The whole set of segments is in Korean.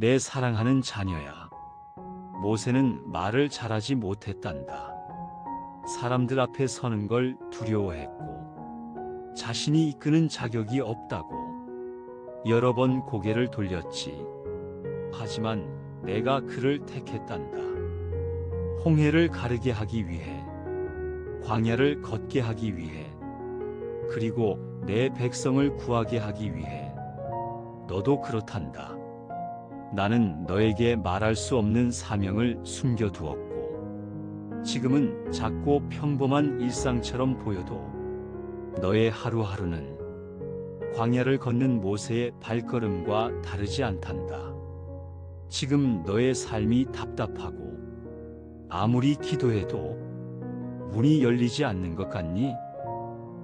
내 사랑하는 자녀야. 모세는 말을 잘하지 못했단다. 사람들 앞에 서는 걸 두려워했고, 자신이 이끄는 자격이 없다고 여러 번 고개를 돌렸지. 하지만 내가 그를 택했단다. 홍해를 가르게 하기 위해, 광야를 걷게 하기 위해, 그리고 내 백성을 구하게 하기 위해, 너도 그렇단다. 나는 너에게 말할 수 없는 사명을 숨겨두었고, 지금은 작고 평범한 일상처럼 보여도 너의 하루하루는 광야를 걷는 모세의 발걸음과 다르지 않단다. 지금 너의 삶이 답답하고 아무리 기도해도 문이 열리지 않는 것 같니?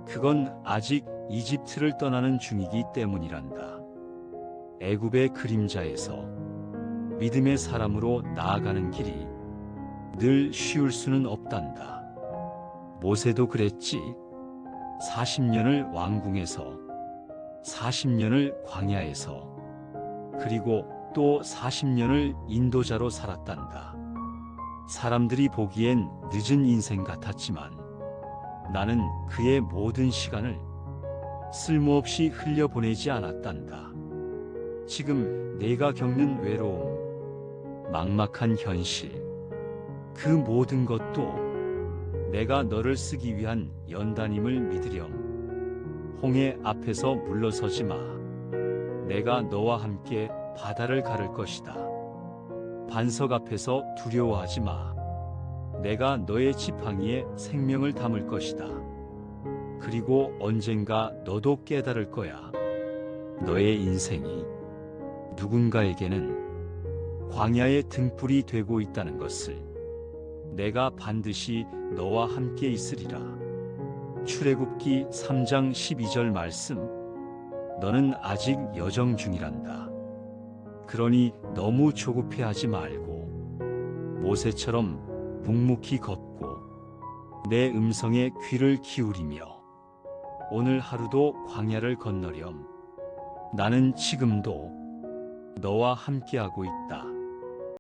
그건 아직 이집트를 떠나는 중이기 때문이란다. 애굽의 그림자에서 믿음의 사람으로 나아가는 길이 늘 쉬울 수는 없단다. 모세도 그랬지. 40년을 왕궁에서, 40년을 광야에서, 그리고 또 40년을 인도자로 살았단다. 사람들이 보기엔 늦은 인생 같았지만 나는 그의 모든 시간을 쓸모없이 흘려보내지 않았단다. 지금 내가 겪는 외로움, 막막한 현실, 그 모든 것도 내가 너를 쓰기 위한 연단임을 믿으렴. 홍해 앞에서 물러서지 마. 내가 너와 함께 바다를 가를 것이다. 반석 앞에서 두려워하지 마. 내가 너의 지팡이에 생명을 담을 것이다. 그리고 언젠가 너도 깨달을 거야. 너의 인생이 누군가에게는 광야의 등불이 되고 있다는 것을 내가 반드시 너와 함께 있으리라. 출애굽기 3장 12절 말씀 너는 아직 여정 중이란다. 그러니 너무 조급해하지 말고 모세처럼 묵묵히 걷고 내 음성에 귀를 기울이며 오늘 하루도 광야를 건너렴. 나는 지금도 너와 함께하고 있다.